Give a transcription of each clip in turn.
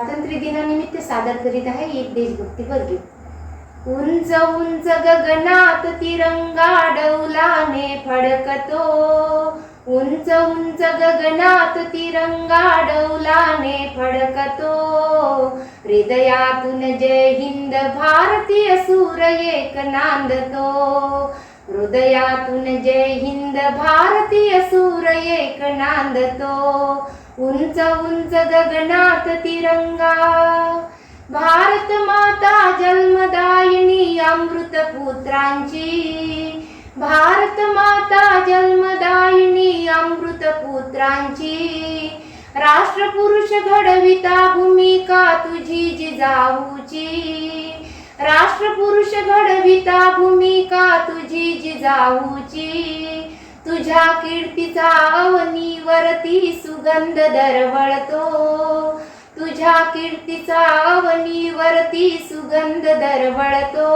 स्वातंत्र्य दिनानिमित्त सादर करीत आहे एक देशभक्तीपर गीत उंच उंच गगनात तिरंगा डौलाने फडकतो. उंच उंच गगनात तिरंगा डौलाने फडकतो. हृदयातून जय हिंद भारतीय सूर एक नांदतो. हृदयातून जय हिंद भारतीय सूर एक नांदतो. उंच उंच गगनात तिरंगा. भारत माता जन्मदायिनी अमृत पुत्रांची. भारत माता जन्मदायिनी अमृत पुत्रांची. राष्ट्रपुरुष घडविता भूमिका तुझी जिजाऊची. राष्ट्रपुरुष घडविता भूमिका तुझी जिजाऊची. तुझ्या कीर्तीचा अवनीवरती सुगंध दरवळतो. तुझ्या कीर्तीचा अवनीवरती सुगंध दरवळतो.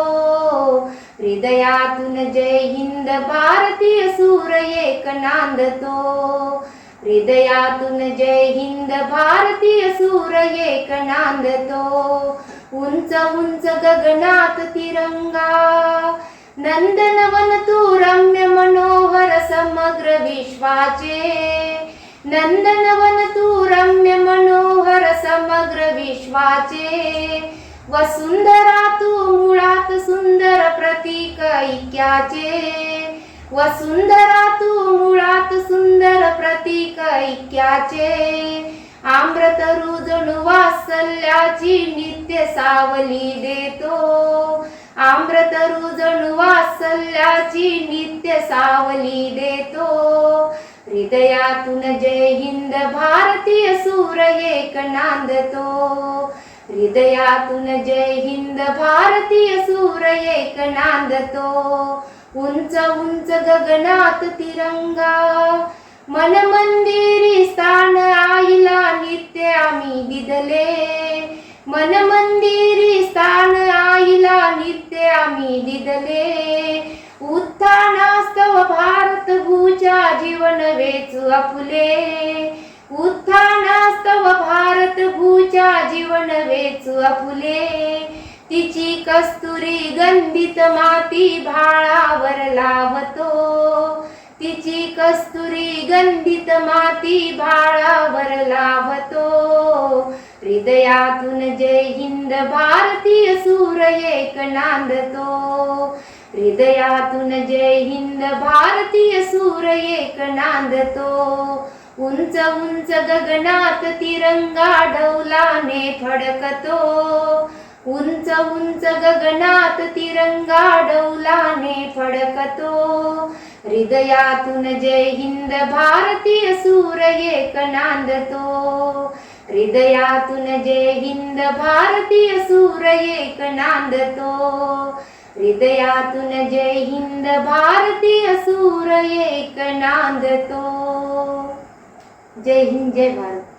हृदयातून जय हिंद भारतीय सूर एक नांदतो. हृदयातून जय हिंद भारतीय सूर एक नांदतो. उंच उंच गगनात तिरंगा नंदनवन तू रम्य मनो विश्वाचे नंदनवन तू रम्य मनोहर समग्र विश्वाचे. वसुंधरा तू मुळात सुंदर प्रतीक ऐक्याचे. वसुंधरा तू मुळात सुंदर प्रतीक ऐक्याचे. आम्रत रुजणू वात्सल्याची नित्य सावली देतो. आम्रत रुजणू वासल्याची नित्य सावली देतो. हृदयातून जय हिंद भारतीय सूर एक नांदतो. हृदयातून जय हिंद भारतीय सूर एक नांदतो. उंच उंच गगनात तिरंगा मन मंदिरी स्थान आईला नित्य आम्ही दिदले. मन मंदिरी स्थान नित्य दिदले उत्थानास्तव भारत भूच्या जीवन वेचू आपुले. उत्थानास्तव भारत भूच्या जीवन वेचू आपुले. तिची कस्तुरी गंधित माती भाळावर लावतो. तिची कस्तुरी गंधित माती भाळावर लावतो हृदयातून जय हिंद भारतीय सूर एक नांदतो हृदयातून जय हिंद भारतीय सूर एक नांदतो उंच उंच गगनात तिरंगा डौलाने फडकतो. उंच उंच गगनात तिरंगा डौलाने फडकतो. हृदयातून जय हिंद भारतीय सूर एक नांदतो हृदयातून जय हिंद भारतीय सूर एक नांदतो हृदयातून जय हिंद भारतीय सूर एक नांदतो जय हिंद जय भारत.